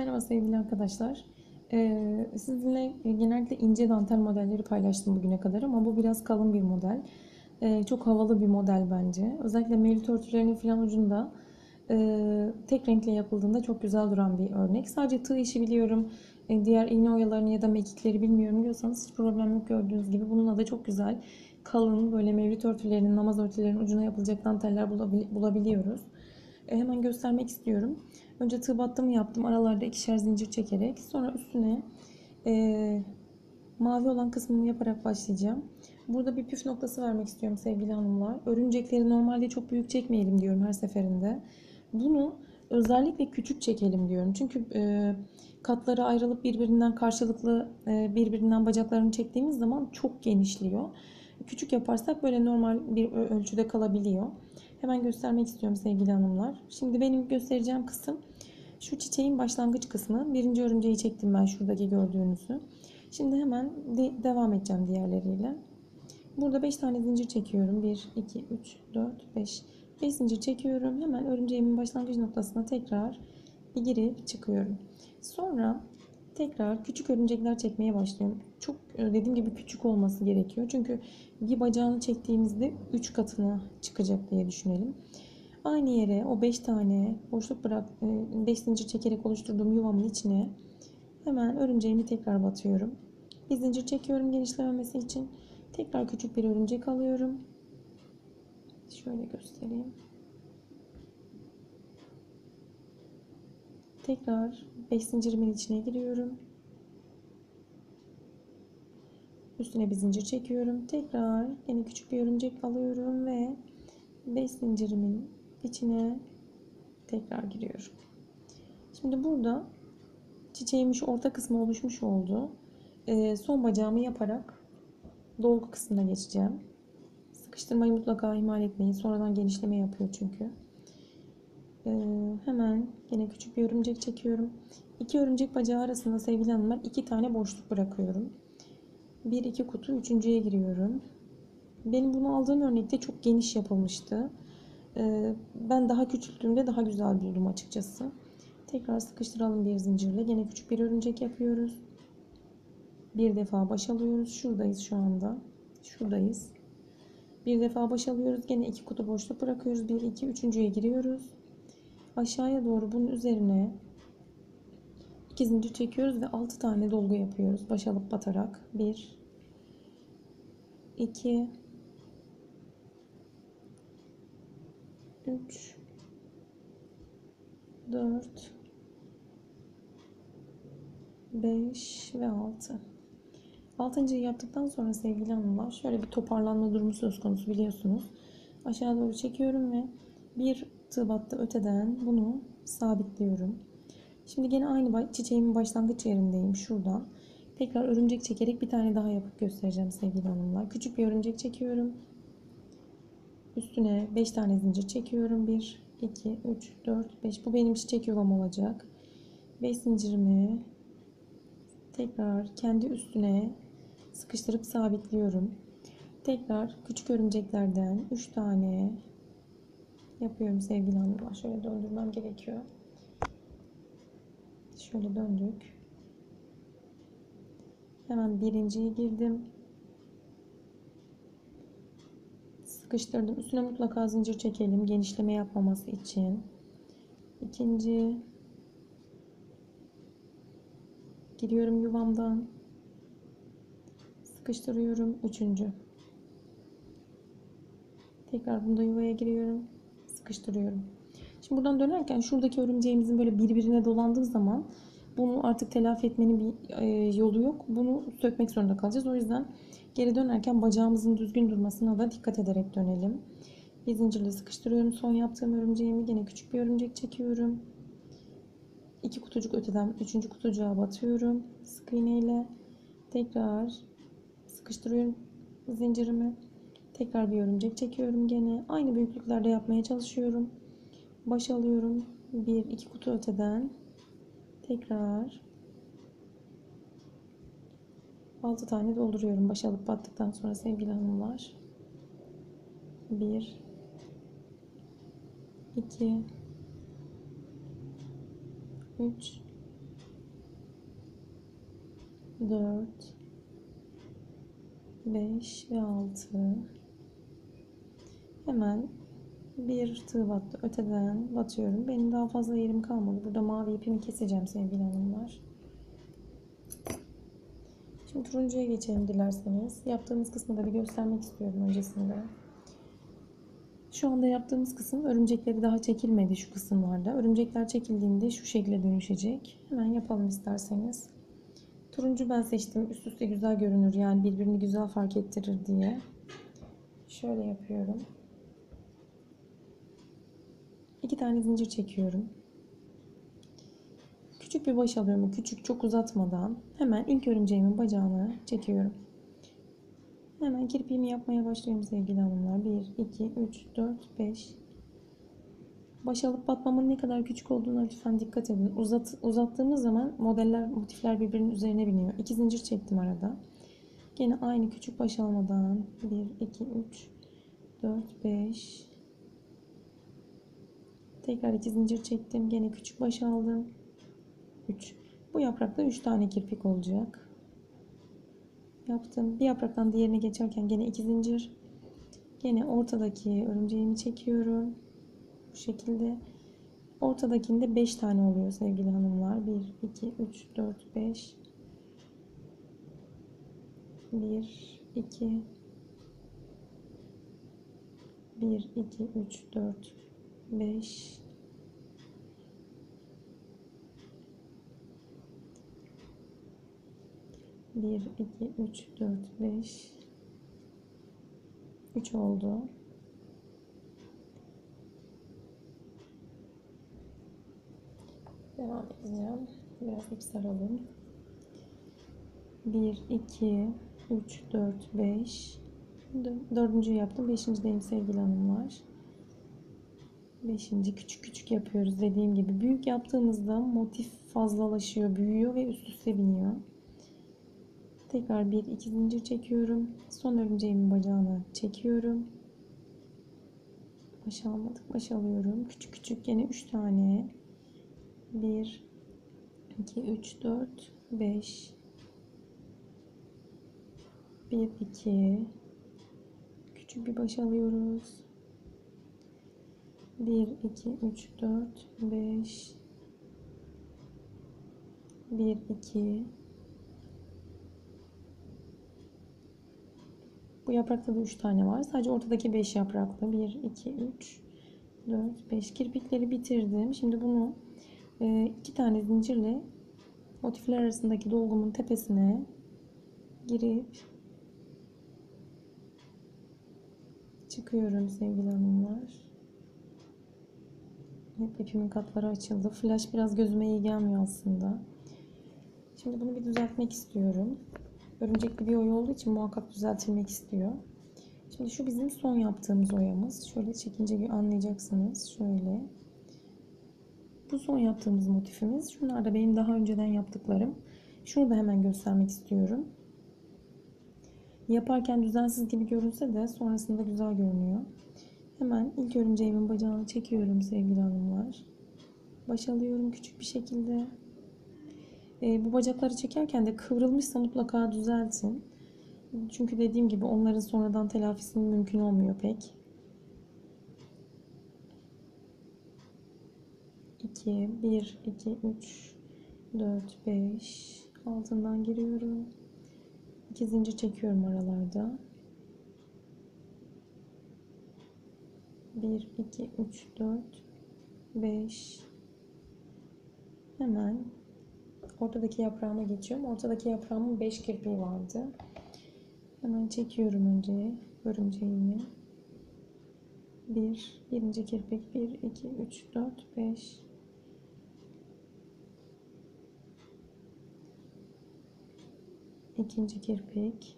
Merhaba sevgili arkadaşlar. Ee, sizinle genellikle ince dantel modelleri paylaştım bugüne kadar ama bu biraz kalın bir model. Ee, çok havalı bir model bence. Özellikle mevlüt örtülerinin filan ucunda e, tek renkle yapıldığında çok güzel duran bir örnek. Sadece tığ işi biliyorum, e, diğer iğne oyalarını ya da mekikleri bilmiyorum diyorsanız hiç problem yok gördüğünüz gibi. Bununla da çok güzel kalın böyle mevlüt örtülerinin, namaz örtülerinin ucuna yapılacak danteller bulabil- bulabiliyoruz. E, hemen göstermek istiyorum. Önce tığ battımı yaptım. Aralarda ikişer zincir çekerek. Sonra üstüne e, mavi olan kısmını yaparak başlayacağım. Burada bir püf noktası vermek istiyorum sevgili hanımlar. Örümcekleri normalde çok büyük çekmeyelim diyorum her seferinde. Bunu özellikle küçük çekelim diyorum. Çünkü e, katları ayrılıp birbirinden karşılıklı e, birbirinden bacaklarını çektiğimiz zaman çok genişliyor. Küçük yaparsak böyle normal bir ölçüde kalabiliyor. Hemen göstermek istiyorum sevgili hanımlar. Şimdi benim göstereceğim kısım şu çiçeğin başlangıç kısmı. Birinci örümceği çektim ben şuradaki gördüğünüzü. Şimdi hemen de- devam edeceğim diğerleriyle. Burada 5 tane zincir çekiyorum. 1, 2, 3, 4, 5. 5 zincir çekiyorum. Hemen örümceğimin başlangıç noktasına tekrar girip çıkıyorum. Sonra tekrar küçük örümcekler çekmeye başlıyorum. Çok e, dediğim gibi küçük olması gerekiyor. Çünkü bir bacağını çektiğimizde 3 katına çıkacak diye düşünelim. Aynı yere o 5 tane boşluk bırak 5 zincir çekerek oluşturduğum yuvamın içine hemen örümceğimi tekrar batıyorum. Bir zincir çekiyorum genişlememesi için. Tekrar küçük bir örümcek alıyorum. Şöyle göstereyim. Tekrar 5 zincirimin içine giriyorum. Üstüne bir zincir çekiyorum. Tekrar yine küçük bir örümcek alıyorum ve 5 zincirimin içine tekrar giriyorum. Şimdi burada çiçeğimin şu orta kısmı oluşmuş oldu. Ee, son bacağımı yaparak dolgu kısmına geçeceğim. Sıkıştırmayı mutlaka ihmal etmeyin. Sonradan genişleme yapıyor çünkü. Ee, hemen yine küçük bir örümcek çekiyorum. İki örümcek bacağı arasında sevgili hanımlar iki tane boşluk bırakıyorum. Bir iki kutu üçüncüye giriyorum. Benim bunu aldığım örnekte çok geniş yapılmıştı. Ee, ben daha küçülttüğümde daha güzel buldum açıkçası. Tekrar sıkıştıralım bir zincirle. Yine küçük bir örümcek yapıyoruz. Bir defa baş alıyoruz. Şuradayız şu anda. Şuradayız. Bir defa baş alıyoruz. Gene iki kutu boşluk bırakıyoruz. Bir, iki, üçüncüye giriyoruz. Aşağıya doğru bunun üzerine iki zincir çekiyoruz ve altı tane dolgu yapıyoruz. Baş alıp batarak. Bir, iki, üç, dört, beş ve altı. Altıncıyı yaptıktan sonra sevgili hanımlar şöyle bir toparlanma durumu söz konusu biliyorsunuz. Aşağı doğru çekiyorum ve bir tığ battı öteden bunu sabitliyorum. Şimdi gene aynı çiçeğimin başlangıç yerindeyim şuradan. Tekrar örümcek çekerek bir tane daha yapıp göstereceğim sevgili hanımlar. Küçük bir örümcek çekiyorum. Üstüne 5 tane zincir çekiyorum. 1, 2, 3, 4, 5. Bu benim çiçek yuvam olacak. 5 zincirimi tekrar kendi üstüne sıkıştırıp sabitliyorum. Tekrar küçük örümceklerden 3 tane yapıyorum sevgili hanımlar. Şöyle döndürmem gerekiyor. Şöyle döndük. Hemen birinciye girdim. Sıkıştırdım. Üstüne mutlaka zincir çekelim. Genişleme yapmaması için. İkinci. Giriyorum yuvamdan. Sıkıştırıyorum. Üçüncü. Tekrar bunda yuvaya giriyorum. Sıkıştırıyorum. Şimdi buradan dönerken şuradaki örümceğimizin böyle birbirine dolandığı zaman bunu artık telafi etmenin bir e, yolu yok. Bunu sökmek zorunda kalacağız. O yüzden geri dönerken bacağımızın düzgün durmasına da dikkat ederek dönelim. Bir zincirle sıkıştırıyorum. Son yaptığım örümceğimi yine küçük bir örümcek çekiyorum. İki kutucuk öteden üçüncü kutucuğa batıyorum. Sık iğneyle tekrar sıkıştırıyorum zincirimi. Tekrar bir örümcek çekiyorum gene. Aynı büyüklüklerde yapmaya çalışıyorum. Baş alıyorum. Bir iki kutu öteden tekrar 6 tane dolduruyorum baş alıp battıktan sonra sevgili hanımlar. 1 2 3 4 5 ve 6 hemen bir tığ battı. Öteden batıyorum. Benim daha fazla yerim kalmadı. Burada mavi ipimi keseceğim sevgili hanımlar. Şimdi turuncuya geçelim dilerseniz. Yaptığımız kısmı da bir göstermek istiyorum öncesinde. Şu anda yaptığımız kısım örümcekleri daha çekilmedi şu kısımlarda. Örümcekler çekildiğinde şu şekle dönüşecek. Hemen yapalım isterseniz. Turuncu ben seçtim. Üst üste güzel görünür. Yani birbirini güzel fark ettirir diye. Şöyle yapıyorum. İki tane zincir çekiyorum. Küçük bir baş alıyorum. Küçük çok uzatmadan. Hemen ilk örümceğimin bacağını çekiyorum. Hemen kirpiğimi yapmaya başlıyorum sevgili hanımlar. 1, 2, 3, 4, 5. Baş alıp batmamın ne kadar küçük olduğuna lütfen dikkat edin. Uzat, uzattığımız zaman modeller, motifler birbirinin üzerine biniyor. İki zincir çektim arada. Gene aynı küçük baş almadan 1, 2, 3, 4, 5. Tekrar iki zincir çektim. Gene küçük baş aldım. 3. Bu yaprakta 3 tane kirpik olacak. Yaptım. Bir yapraktan diğerine geçerken gene iki zincir. Gene ortadaki örümceğimi çekiyorum. Bu şekilde. Ortadakinde 5 tane oluyor sevgili hanımlar. 1, 2, 3, 4, 5. 1, 2, 1, 2, 3, 4, 5. Bir, iki, üç, dört, beş. Üç oldu. Devam edeceğim. Biraz ip saralım. 1, 2, 3, 4, 5. Dördüncü yaptım. Beşincideyim sevgili hanımlar. Beşinci küçük küçük yapıyoruz dediğim gibi. Büyük yaptığımızda motif fazlalaşıyor, büyüyor ve üst üste biniyor. Tekrar bir iki zincir çekiyorum. Son örümceğimin bacağına çekiyorum. Baş almadık. Baş alıyorum. Küçük küçük yine üç tane. 1 2 3 4 5 1 2 küçük bir baş alıyoruz 1 2 3 4 5 1 2 Bu yaprakta da 3 tane var. Sadece ortadaki 5 yapraklı. 1 2 3 4 5 kirpikleri bitirdim. Şimdi bunu e, iki tane zincirle motifler arasındaki dolgumun tepesine girip çıkıyorum sevgili hanımlar. Hep ipimin katları açıldı. Flash biraz gözüme iyi gelmiyor aslında. Şimdi bunu bir düzeltmek istiyorum. Örümcekli bir oya olduğu için muhakkak düzeltilmek istiyor. Şimdi şu bizim son yaptığımız oyamız. Şöyle çekince anlayacaksınız. Şöyle. Bu son yaptığımız motifimiz. Şunlar da benim daha önceden yaptıklarım. Şunu da hemen göstermek istiyorum. Yaparken düzensiz gibi görünse de sonrasında güzel görünüyor. Hemen ilk örümceğimin bacağını çekiyorum sevgili hanımlar. Baş alıyorum küçük bir şekilde. E, bu bacakları çekerken de kıvrılmışsa mutlaka düzeltin. Çünkü dediğim gibi onların sonradan telafisinin mümkün olmuyor pek. 2, 1, 2, 3, 4, 5. Altından giriyorum. 2 zincir çekiyorum aralarda. 1, 2, 3, 4, 5. Hemen ortadaki yaprağıma geçiyorum. Ortadaki yaprağımın 5 kirpiği vardı. Hemen çekiyorum önce örümceğimi. 1, birinci kirpik 1, 2, 3, 4, 5. ikinci kirpik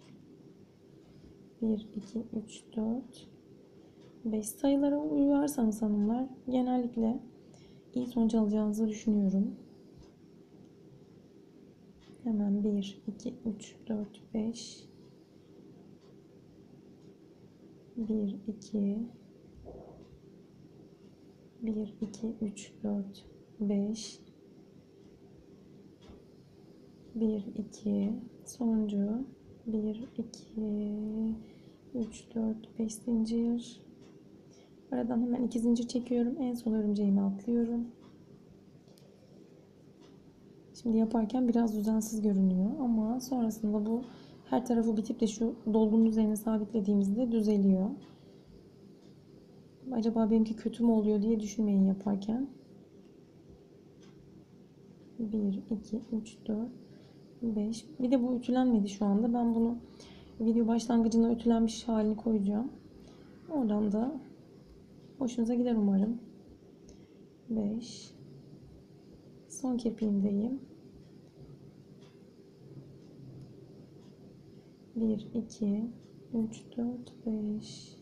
1 2 3 4 5 sayılara uyarsanız hanımlar genellikle iyi sonuç alacağınızı düşünüyorum. Hemen 1 2 3 4 5 1 2 1 2 3 4 5 1 2 Sonuncu. 1, 2, 3, 4, 5 zincir. Aradan hemen iki zincir çekiyorum. En son örümceğimi atlıyorum. Şimdi yaparken biraz düzensiz görünüyor ama sonrasında bu her tarafı bitip de şu dolgunun üzerine sabitlediğimizde düzeliyor. Acaba benimki kötü mü oluyor diye düşünmeyin yaparken. 1, 2, 3, 4, 5. Bir de bu ütülenmedi şu anda. Ben bunu video başlangıcına ütülenmiş halini koyacağım. Oradan da hoşunuza gider umarım. 5. Son kirpiğimdeyim. 1, 2, 3, 4, 5.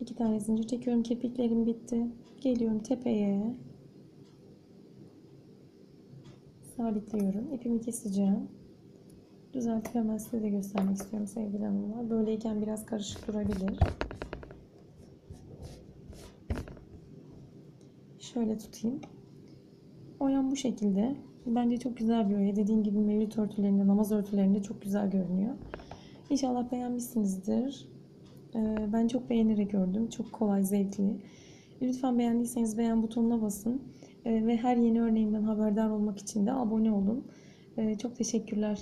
İki tane zincir çekiyorum. Kirpiklerim bitti. Geliyorum tepeye. Sabitliyorum. İpimi keseceğim. Düzeltip hemen size de göstermek istiyorum sevgili hanımlar. Böyleyken biraz karışık durabilir. Şöyle tutayım. Oyam bu şekilde. Bence çok güzel bir oya. Dediğim gibi mevlüt örtülerinde, namaz örtülerinde çok güzel görünüyor. İnşallah beğenmişsinizdir. Ee, Ben çok beğenerek gördüm. Çok kolay, zevkli. Lütfen beğendiyseniz beğen butonuna basın. Ee, Ve her yeni örneğimden haberdar olmak için de abone olun. Ee, Çok teşekkürler.